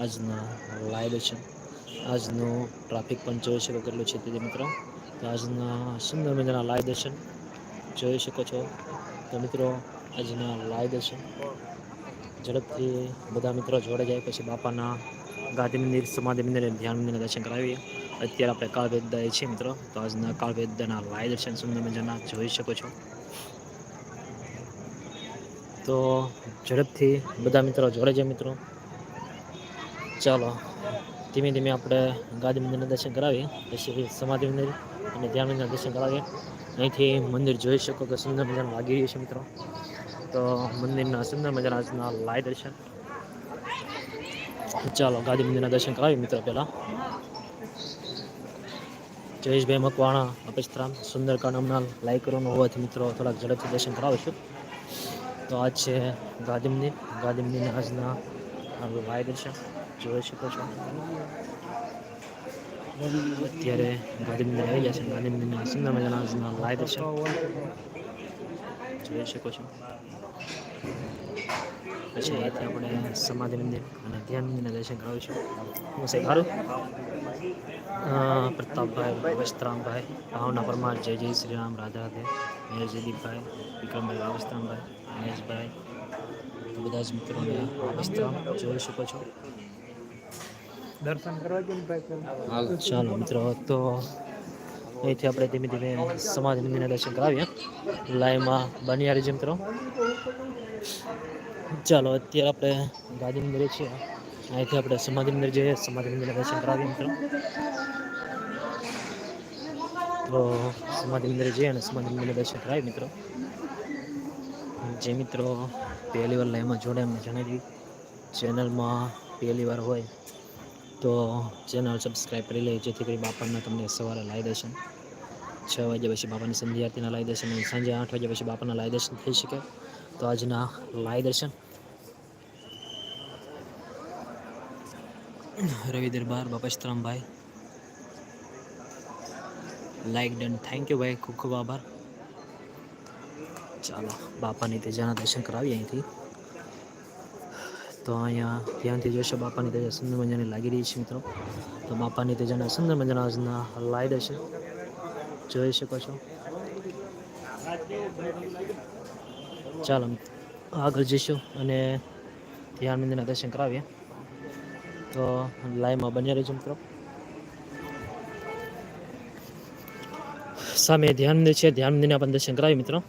આજના લાઈવ છે. આજનું ટ્રાફિક પણ જોઈ શકો કેટલું છે તે મિત્રો. તો આજના સુંદર મજાના લાઈવ દર્શન જોઈ શકો છો. તો મિત્રો, આજના લાઈવ દર્શન ઝડપથી બધા મિત્રો જોડે જાય, પછી બાપાના ગાંધી મંદિર, સમાધિ મંદિર ધ્યાન મંદિરને દર્શન કરાવીએ. અત્યારે આપણે કાળ વેદદાએ છીએ મિત્રો. તો આજના કાળ વેદના લાઈવ દર્શન સુંદર મજાના જોઈ શકો છો. તો ઝડપથી બધા મિત્રો જોડે જાય મિત્રો. ચાલો, ધીમે ધીમે આપણે ગાંધી મંદિરના દર્શન કરાવીએ. પછી સમાધિ મંદિર અને ધ્યાન દર્શન કરાવીએ. અહીંથી મંદિર જોઈ શકો કે સુંદર મજાનું લાગી રહ્યું છે મિત્રો. તો મંદિરના સુંદર મજાના આજના લાઈવ દર્શન. ચાલો ગાંધી મંદિરના દર્શન કરાવીએ મિત્રો પહેલાં. જયેશભાઈ મકવાણા અપેસ્તરામ સુંદરકાંડ હમણાં લાઈક હોવાથી મિત્રો થોડાક ઝડપથી દર્શન કરાવીશું. તો આજ છે ગાંધી મંદિર. ગાંધી મંદિરના આજના લાય દર્શન. જોઈ શકો છો. અત્યારે ગાંધીનગર આવી ગયા છે. ગાંધીનગરના સુંદર મજાના લાઈવ છે. જોઈ શકો છો. પછી અહીંથી આપણે સમાધિ મંદિર અને ધ્યાન મંદિરના દર્શન કરાવીશું હું સાહેબ સારું પ્રતાપભાઈ વસ્ત્રામભાઈ, ભાવના પરમાર, જય જય શ્રી રામ રાધા રાધે મેયર જયદીપભાઈ, વિક્રમભાઈ વસ્ત્રામભાઈ મહેશભાઈ બધા જ મિત્રોને વસ્ત્રામ જોઈ શકો છો. દર્શન કરવા કેમ ટ્રાય ચાલો મિત્રો તો અહીંથી આપણે ધીમે ધીમે સમાધિ મંદિરના દર્શન કરાવીએ. લાઈવમાં બની રહેજો મિત્રો. ચાલો અત્યારે આપણે ગાંધી મંદિરે છીએ. અહીંથી આપણે સમાધિ મંદિર જઈએ સમાધિ મંદિરના દર્શન કરાવીએ મિત્રો. તો સમાધિ મંદિરે જઈએ અને સમાધિ મંદિરના દર્શન કરાવીએ મિત્રો. જે મિત્રો પહેલી વાર લાઈવમાં જોડે એમને જણાવી ચેનલમાં પહેલી વાર હોય તો ચેનલ સબસ્ક્રાઈબ કરી લે જેથી કરી બાપાના તમને સવારે લાઈ દર્શન છ વાગ્યા પછી બાપાની સંધ્યા આરતીના લાઈ દર્શન અને સાંજે આઠ વાગ્યા પછી બાપાના લાઈ દર્શન થઈ શકે તો આજના લાઈ Darshan Ravi Darbar Bapastrambhai like done thank you ભાઈ ખૂબ ખૂબ આભાર ચાલો બાપાની તેજાના દર્શન કરાવીએ અહીંથી તો અહીંયા ધ્યાનથી જોશો બાપાની તેજા સુંદર મજાની લાગી રહી છે મિત્રો. તો બાપાની તેજાના સુંદર મજાના આજના લાઈટ હશે. જોઈ શકો છો. ચાલો, આગળ જઈશું અને ધ્યાન મંદિરના દર્શન કરાવીએ. તો લાઈવમાં બન્યા રહીશું મિત્રો. સામે ધ્યાન મંદિર છે, ધ્યાન મંદિરના પણ દર્શન કરાવીએ મિત્રો.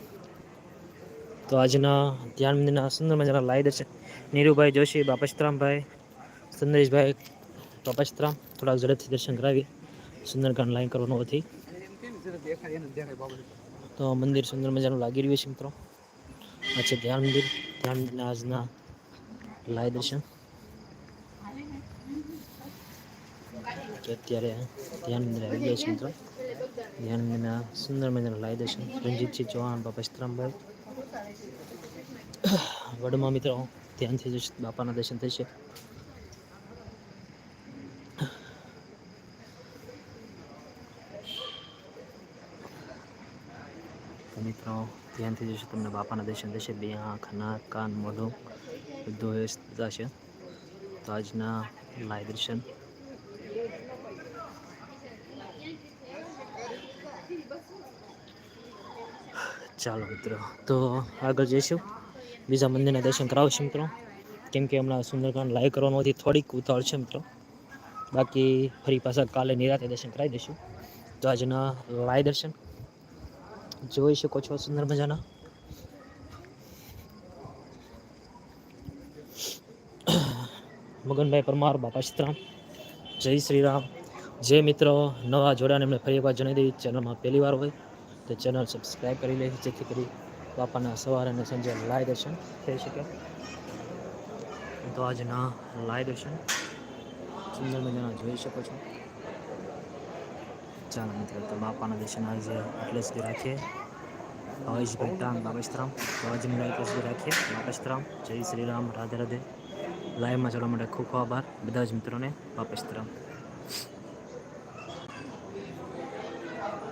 તો આજના ધ્યાન મંદિરના સુંદર મજાના લાઈ દર્શન નીરુભાઈ જોશી, બાપસ્તરામભાઈ, સંદેશભાઈ, બાપસ્તરામ, થોડાક ઝડપથી દર્શન કરાવી સુંદરકાંડ લાઈન કરવાનું હતી તો મંદિર સુંદર મજાનું લાગી રહ્યું છે મિત્રો. આ છે ધ્યાન મંદિર ધ્યાન મંદિરના આજના લાઈ દર્શન. અત્યારે ધ્યાન મંદિર આવી ગયા છે મિત્રો. ધ્યાન મંદિરના સુંદર મજાના લાઈ દર્શન. રણજીતસિંહ ચૌહાણ બાપા સીતરામભાઈ વડમાં મિત્રો ધ્યાનથી જશે બાપાના દર્શન થશે મિત્રો ધ્યાનથી જશે તમને બાપાના દર્શન થશે. બે આંખ, નાક, કાન, મોઢું, બધું વ્યવસ્થિત છે તો આજના લાઈ દર્શન. ચાલો મિત્રો, તો આગળ જઈશું. બીજા મંદિરના દર્શન કરાવશું મિત્રો. કેમ કે હમણાં સુંદરકાંડ લાઈવ કરવાનોથી થોડીક ઉતાવળ છે મિત્રો. બાકી ફરી પાછા કાલે નિરાતે દર્શન કરાવી દઈશું. તો આજના લાય દર્શન. જોઈ શકો છો સુંદર મજાના. મગનભાઈ પરમાર, બાપા સીતરામ જય શ્રી રામ. જે મિત્રો નવા જોડાને એમને ફરી એકવાર જણાવી દઈ ચેનલમાં પહેલી વાર હોય તો ચેનલ સબસ્ક્રાઈબ કરી લે જેથી કરી બાપાના સવારે અને સંજે લાય દર્શન થઈ શકે. તો આજના લાય દર્શન સુંદર મજાના જોઈ શકો છો. ચાલો મિત્રો, તો બાપાના દર્શન આજે એટલે સુધી રાખીએ. હવેશભાઈ ટાંગ બાપસ્તરામ તો આજે મને એટલે સુધી રાખીએ. બાબસ્તરામ જય શ્રી રામ રાધે. રાધે લાઈવમાં ચડવા માટે ખૂબ ખૂબ આભાર. બધા જ મિત્રોને બાપસ્તરામ